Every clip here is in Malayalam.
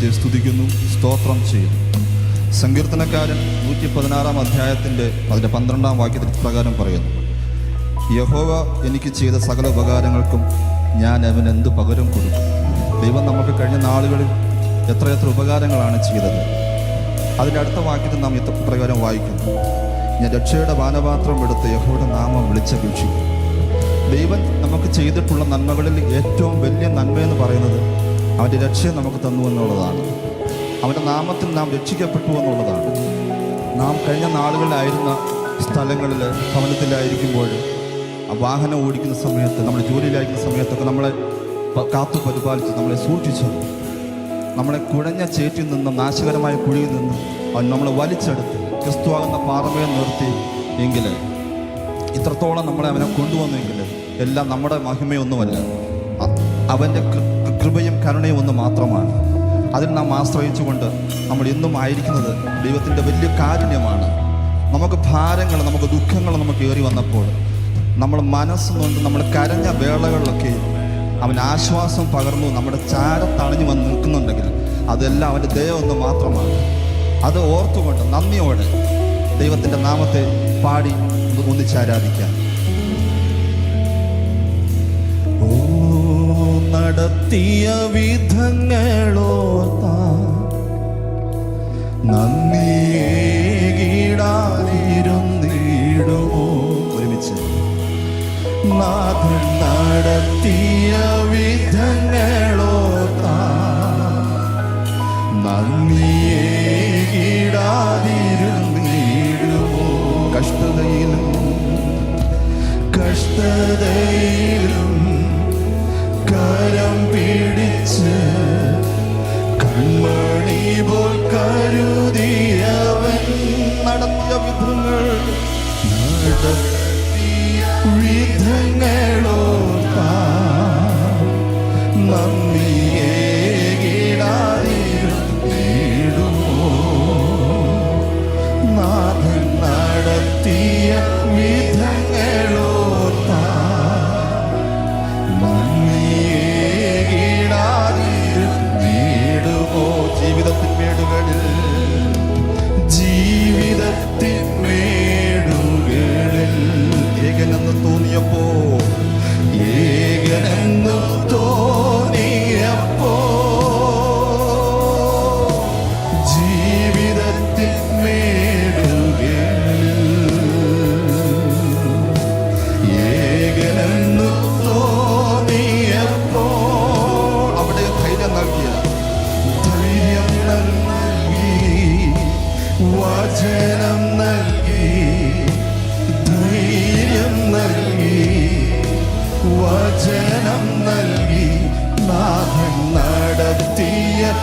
ദൈവത്തെ സ്തുതിക്കുന്നു സ്തോത്രം ചെയ്യുന്നു. സങ്കീർത്തനക്കാരൻ നൂറ്റി പതിനാറാം അധ്യായത്തിന്റെ അതിന്റെ പന്ത്രണ്ടാം വാക്യത്തിൽ പ്രകാരം പറയുന്നു. യഹോവ എനിക്ക് ചെയ്ത സകല ഉപകാരങ്ങൾക്കും ഞാൻ അവന് എന്ത് പകരം കൊടുക്കും? ദൈവം നമുക്ക് കഴിഞ്ഞ നാളുകളിൽ എത്രയെത്ര ഉപകാരങ്ങളാണ് ചെയ്തത്. അതിന്റെ അടുത്ത വാക്യത്തിൽ നാം ഇത്ര പ്രകാരം വായിക്കുന്നു. ഞാൻ രക്ഷയുടെ പാനപാത്രം എടുത്ത് യഹോയുടെ നാമം വിളിച്ചപേക്ഷിക്കും ദൈവം നമുക്ക് ചെയ്തിട്ടുള്ള നന്മകളിൽ ഏറ്റവും വലിയ നന്മയെന്ന് പറയുന്നത് അവന്റെ രക്ഷയെ നമുക്ക് തന്നു എന്നുള്ളതാണ്. അവന്റെ നാമത്തിൽ നാം രക്ഷിക്കപ്പെട്ടു എന്നുള്ളതാണ്. നാം കഴിഞ്ഞ നാളുകളിലായിരുന്ന സ്ഥലങ്ങളിൽ ഭവനത്തിലായിരിക്കുമ്പോൾ ആ വാഹനം ഓടിക്കുന്ന സമയത്ത് നമ്മുടെ ജോലിയിലായിരിക്കുന്ന സമയത്തൊക്കെ നമ്മളെ കാത്തു പരിപാലിച്ച് നമ്മളെ സൂക്ഷിച്ചു നമ്മളെ കുഴഞ്ഞ ചേറ്റിൽ നിന്നും നാശകരമായ കുഴിയിൽ നിന്നും അവൻ നമ്മളെ വലിച്ചെടുത്ത് ക്രിസ്തുവാകുന്ന പാറമയെ നിർത്തി എങ്കിൽ ഇത്രത്തോളം നമ്മളെ അവനെ കൊണ്ടുവന്നെങ്കിൽ എല്ലാം നമ്മുടെ മഹിമയൊന്നുമല്ല. അവന്റെ കൃപയും കരുണയും ഒന്ന് മാത്രമാണ്. അതിൽ നാം ആശ്രയിച്ചുകൊണ്ട് നമ്മൾ എന്നും ആയിരിക്കുന്നത് ദൈവത്തിന്റെ വലിയ കാരുണ്യമാണ്. നമുക്ക് ഭാരങ്ങൾ നമുക്ക് ദുഃഖങ്ങൾ നമുക്ക് ഏറി വന്നപ്പോൾ നമ്മൾ മനസ്സുകൊണ്ട് നമ്മൾ കരഞ്ഞ വേളകളിലൊക്കെ അവൻ ആശ്വാസം പകർന്നു നമ്മുടെ ചാര തണിഞ്ഞു വന്ന് നിൽക്കുന്നുണ്ടെങ്കിൽ അതെല്ലാം അവന്റെ ദയ ഒന്ന് മാത്രമാണ്. അത് ഓർത്തുകൊണ്ട് നന്ദിയോടെ ദൈവത്തിന്റെ നാമത്തെ പാടി ഒന്ന് ഒന്നിച്ചാരാധിക്കാം നടത്തിയ വിധങ്ങളോർത്താ നന്ദിയിടാതിരുന്നിടുമോ ഒരുമിച്ച്. നാഥൻ നടത്തിയ വിധങ്ങളോത്ത നന്ദിയേകിടാതിരുന്നിടുമോ പോൽ കരുതിയവൻ നടത്തിയ വിധങ്ങൾ നടത്തിയ വിധങ്ങളോർത്താ നന്ദിയേകിടാതിരുന്നിടുമോ നാഥൻ നടത്തിയ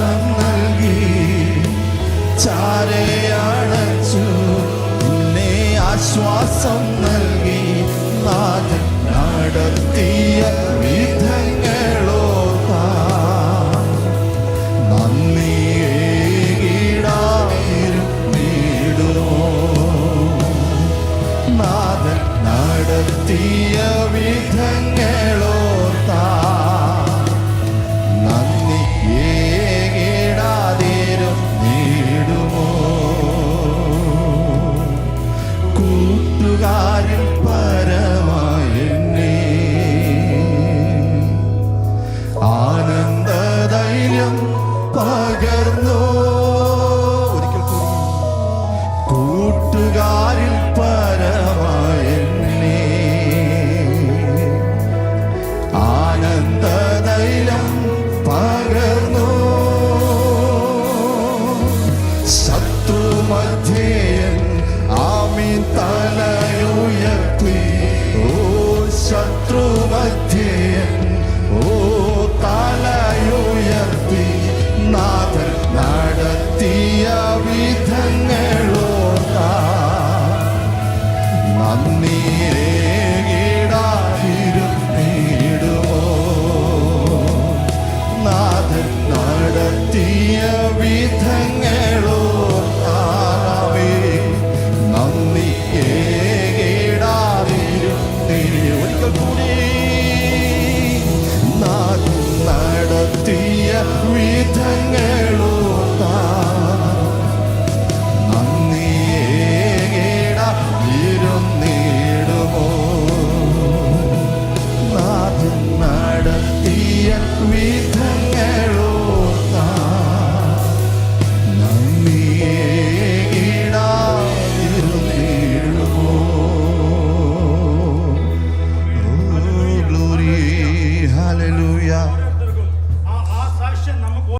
ആശ്വാസം നൽകി ചാരയണച്ചു. പിന്നെ ആശ്വാസം നൽകി നാഥൻ നടത്തിയ വിധങ്ങളോർത്താ शत्रु मध्ये आमी तला